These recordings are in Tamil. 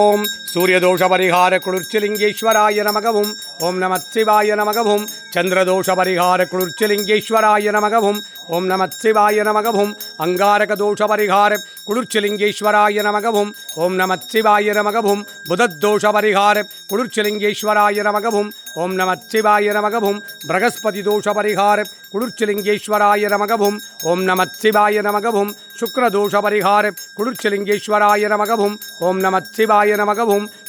ஓம். சூரியதோஷ பரிகார குளிர்ச்சிலிங்கேஸ்வராய நமகவும். ஓம் நம சிவாய நமகவும். சந்திரதோஷ பரிகார குளிர்ச்சிலிங்கேஸ்வராய நமகவும். ஓம் நம சிவாய நமகவும். அங்காரக தோஷ பரிகார குளிர்ச்சிலிங்கேஸ்வராய நமகவும். ஓம் நம சிவாய நமகவும். புதத்தோஷ பரிகார குளிர்ச்சிலிங்கேஸ்வராய நமகவும். ஓம் நம சிவாய நமகவும் பிரகஸ்பதி தோஷ பரிகார. குளிர்ச்சிலிங்கேஸ்வராய நமகபும். ஓம் நம சிவாய நமகவும் சுக்ரதோஷ பரிகார. குளிர்ச்சிலிங்கேஸ்வராய நமகபும். ஓம் நம சிவாய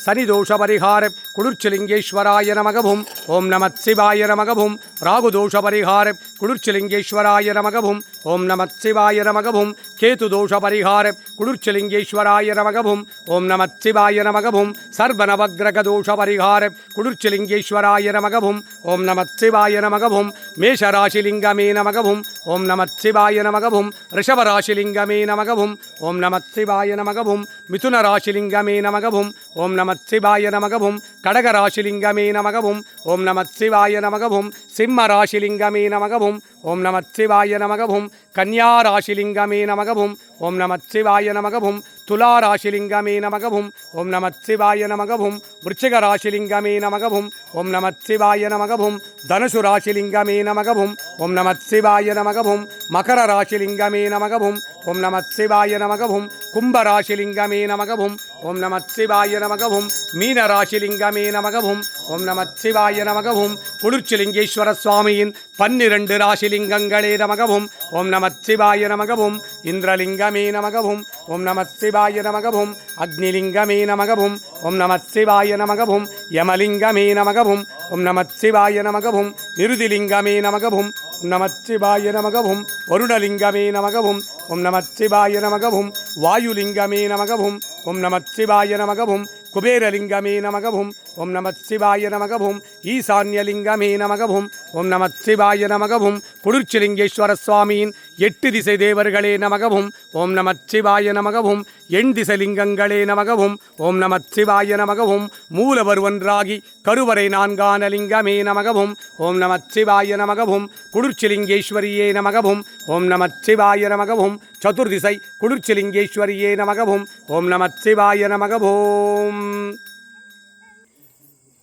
நமகவும் சனிதோஷ பரிகார குளிர்ச்சிலிங்கேஸ்வராய நமகவும் ஓம் நமத் சிவாய நமகவும் ராகுதோஷ பரிகார குளிர்ச்சிலிங்கேஸ்வராய நமகவும் ஓம் நமத் சிவாய நமகவும் கேது பரிகார குளிர்ச்சிலிங்கேஸ்வராய நமகவும் ஓம் நமத் சிவாய நமகவும் சர்வநவகிரக பரிகார குளிர்ச்சிலிங்கேஸ்வராய நமகவும் ஓம் நமத் சிவாய நமகவும் மேஷராசிலிங்கமே நமகவும் ஓம் நமத் சிவாய நமகவும் ரிஷபராசிலிங்கமே நமகவும் ஓம் நமத் சிவாய நமகவும் மிதுனராசிலிங்கமே நமகவும் ஓம் நமத் சிவாய நமகவும் கடகராசிலிங்கமே நமகவும் ஓம் நமத் சிவாய நமகவும் சிம்ம ராசிலிங்கமே நமகவும் ஓம் நமத் சிவாய நமகவும் கன்யா ராசிலிங்கமே நமகவும் ஓம் நமத் சிவாய நமகவும் துலா ராசிலிங்கமே நமகவும் ஓம் நமத் சிவாய நமகவும் விருச்சிக ராசிலிங்கமே நமகவும் ஓம் நமத் சிவாய நமகவும் தனுசு ராசிலிங்கமே நமகவும் ஓம் நமத் சிவாய நமகவும் மகர ராசிலிங்கமே நமகவும் ஓம் நமத் சிவாய நமகவும் கும்ப ராசிலிங்கமே நமகவும் ஓம் நமத் சிவாய நமகவும் மீன ராசிலிங்கமே நமகவும் ஓம் நமத் சிவாய நமகவும் குளிர்ச்சிலிங்கேஸ்வர சுவாமியின் பன்னிரண்டு ராசிலிங்கங்களே நமகவும் ஓம் நமத் சிவாய நமகவும் இந்திரலிங்கமே நமகவும் ஓம் நமத் சிவாய நமகவும் அக்னிலிங்கமே நமகவும் ஓம் நமத் சிவாய நமகவும் யமலிங்கமே நமகவும் ஓம் நமச்சிவாய நமகவும் நிருதிலிங்கமே நமகவும் ஓம் நமச்சிவாய நமகவும் வருணலிங்கமே நமகவும் ஓம் நமச்சிவாய நமகவும் வாயுலிங்கமே நமகவும் ஓம் நமச்சிவாய நமகவும் குபேரலிங்கமே நமகவும் ஓம் நம சிவாய நமகவும் ஈசான்யலிங்கமே நமகவும் ஓம் நம சிவாய நமகவும் குளிர்ச்சிலிங்கேஸ்வர சுவாமியின் எட்டு திசை தேவர்களே நமகவும் ஓம் நம சிவாய நமகவும் எண் திசலிங்கங்களே நமகவும் ஓம் நம சிவாய நமகவும் மூலவர் ஒன்றாகி கருவறை நான்கான லிங்கமே நமகவும் ஓம் நம சிவாய நமகவும் குளிர்ச்சிலிங்கேஸ்வரியே நமகவும் ஓம் நம சிவாய நமகவும் சதுர்திசை குளிர்ச்சிலிங்கேஸ்வரியே நமகவும் ஓம் நம சிவாய நமகவும்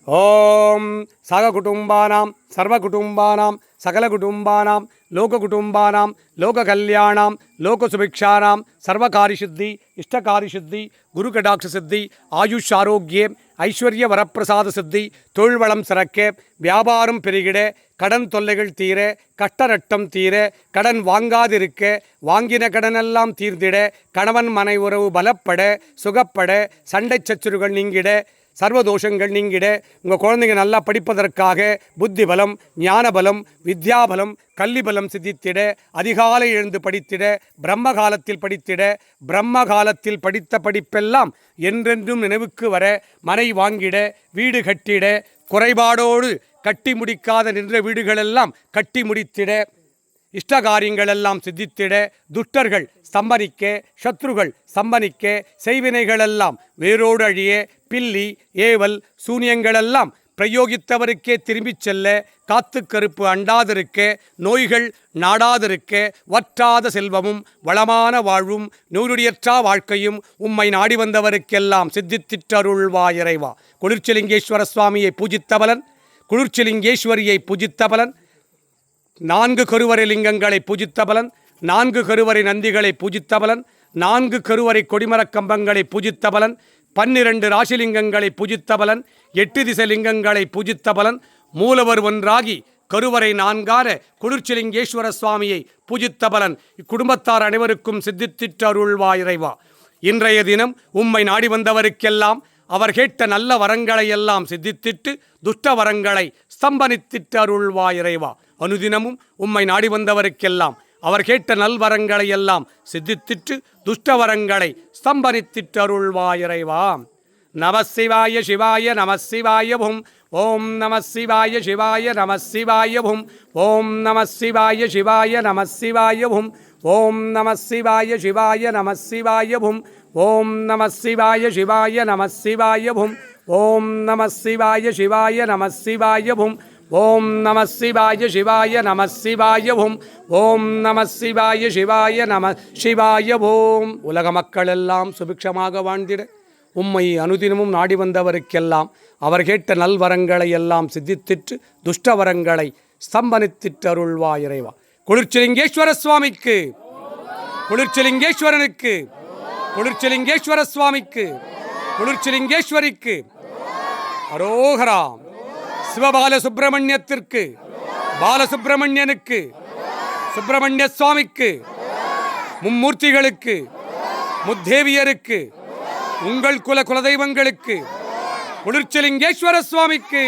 ஓம் சககுடும்பானாம் சர்வகுடும்பானாம் சகலகுடும்பானாம் லோககுடும்பானாம் லோககல்யாணாம் லோகசுபிக்ஷானாம் சர்வகாரிசித்தி இஷ்டகாரிசித்தி குருகடாட்ச சித்தி ஆயுஷ் ஆரோக்கியே ஐஸ்வர்ய வரப்பிரசாத சித்தி தொழில்வளம் சிறக்க வியாபாரம் பெருகிட கடன் தொல்லைகள் தீர கஷ்டநட்டம் தீர கடன் வாங்காதிருக்க வாங்கின கடனெல்லாம் தீர்ந்திட கணவன் மனை உறவு பலப்பட சுகப்பட சண்டை சச்சுறுகள் நீங்கிட சர்வதோஷங்கள் நீங்கிட உங்கள் குழந்தைங்க நல்லா படிப்பதற்காக புத்தி பலம் ஞானபலம் வித்யாபலம் கல்விபலம் சிதித்திட சித்தித்திட அதிகாலை எழுந்து படித்திட பிரம்ம காலத்தில் படித்திட பிரம்ம காலத்தில் படித்த படிப்பெல்லாம் என்றென்றும் நினைவுக்கு வர மனை வாங்கிட வீடு கட்டிட குறைபாடோடு கட்டி முடிக்காத நின்ற வீடுகளெல்லாம் கட்டி முடித்திட இஷ்டகாரியங்களெல்லாம் சித்தித்திட துஷ்டர்கள் ஸ்தம்பனிக்க சத்ருகள் சம்பனிக்க செய்வினைகளெல்லாம் வேரோடு அழிய பில்லி ஏவல் சூனியங்களெல்லாம் பிரயோகித்தவருக்கே திரும்பிச் செல்ல காத்து கருப்பு அண்டாதிருக்க நோய்கள் நாடாதிருக்க வற்றாத செல்வமும் வளமான வாழ்வும் நூறுடியற்றா வாழ்க்கையும் உம்மை நாடி வந்தவருக்கெல்லாம் சித்தித்திட்டருள்வா இறைவா. குளிர்ச்சிலிங்கேஸ்வர சுவாமியை பூஜித்தபலன் குளிர்ச்சிலிங்கேஸ்வரியை பூஜித்தபலன் நான்கு கருவறை லிங்கங்களை பூஜித்த பலன் நான்கு கருவறை நந்திகளை பூஜித்த பலன் நான்கு கருவறை கொடிமரக் கம்பங்களை பூஜித்த பலன் பன்னிரண்டு ராசிலிங்கங்களை பூஜித்த பலன் எட்டு திசை லிங்கங்களை பூஜித்த பலன் மூலவர் ஒன்றாகி கருவறை நான்கார குளிர்ச்சிலிங்கேஸ்வர சுவாமியை பூஜித்த பலன். இக்குடும்பத்தார் அனைவருக்கும் சித்தித்திட்டு அருள்வா இறைவா. இன்றைய தினம் உம்மை நாடி வந்தவருக்கெல்லாம் அவர் கேட்ட நல்ல வரங்களை எல்லாம் சித்தித்திட்டு துஷ்ட வரங்களை ஸ்தம்பனித்திட்டருள்வா இறைவா அனுதினமும் உம்மை நாடி வந்தவருக்கெல்லாம் அவர் கேட்ட நல்வரங்களை எல்லாம் சித்தித்திட்டு துஷ்டவரங்களை ஸ்தம்பனித்திட்டருள்வா இறைவா நம சிவாய சிவாய நம சிவாய பும் ஓம் நம சிவாய சிவாய நம சிவாய பும் ஓம் நம சிவாய சிவாய நம சிவாய பும் ஓம் நம சிவாய சிவாய நம சிவாய பும் ஓம் நம சிவாய சிவாய நம சிவாய பும் ஓம் நம சிவாய சிவாய நம சிவாய பும் ஓம் நம சிவாய சிவாய நம சிவாய ஓம். ஓம் நம சிவாய சிவாய நம சிவாய ஓம். உலக மக்கள் எல்லாம் சுபிக்ஷமாக வாழ்ந்திட. உம்மை அனுதினமும் நாடி வந்தவருக்கெல்லாம் அவர் கேட்ட நல்வரங்களை எல்லாம் சித்தித்திற்று துஷ்டவரங்களை ஸ்தம்பனித்திட்டு அருள்வா இறைவா. குளிர்ச்சிலிங்கேஸ்வர சுவாமிக்கு. குளிர்ச்சிலிங்கேஸ்வரனுக்கு. குளிர்ச்சிலிங்கேஸ்வர சுவாமிக்கு. குளிர்ச்சிலிங்கேஸ்வரிக்கு. அரோகராம். சிவபால சுப்பிரமணியத்திற்கு பாலசுப்பிரமணியனுக்கு சுப்பிரமணிய சுவாமிக்கு மும்மூர்த்திகளுக்கு முத்தேவியருக்கு உங்கள் குல குலதெய்வங்களுக்கு குளிர்ச்சலிங்கேஸ்வர சுவாமிக்கு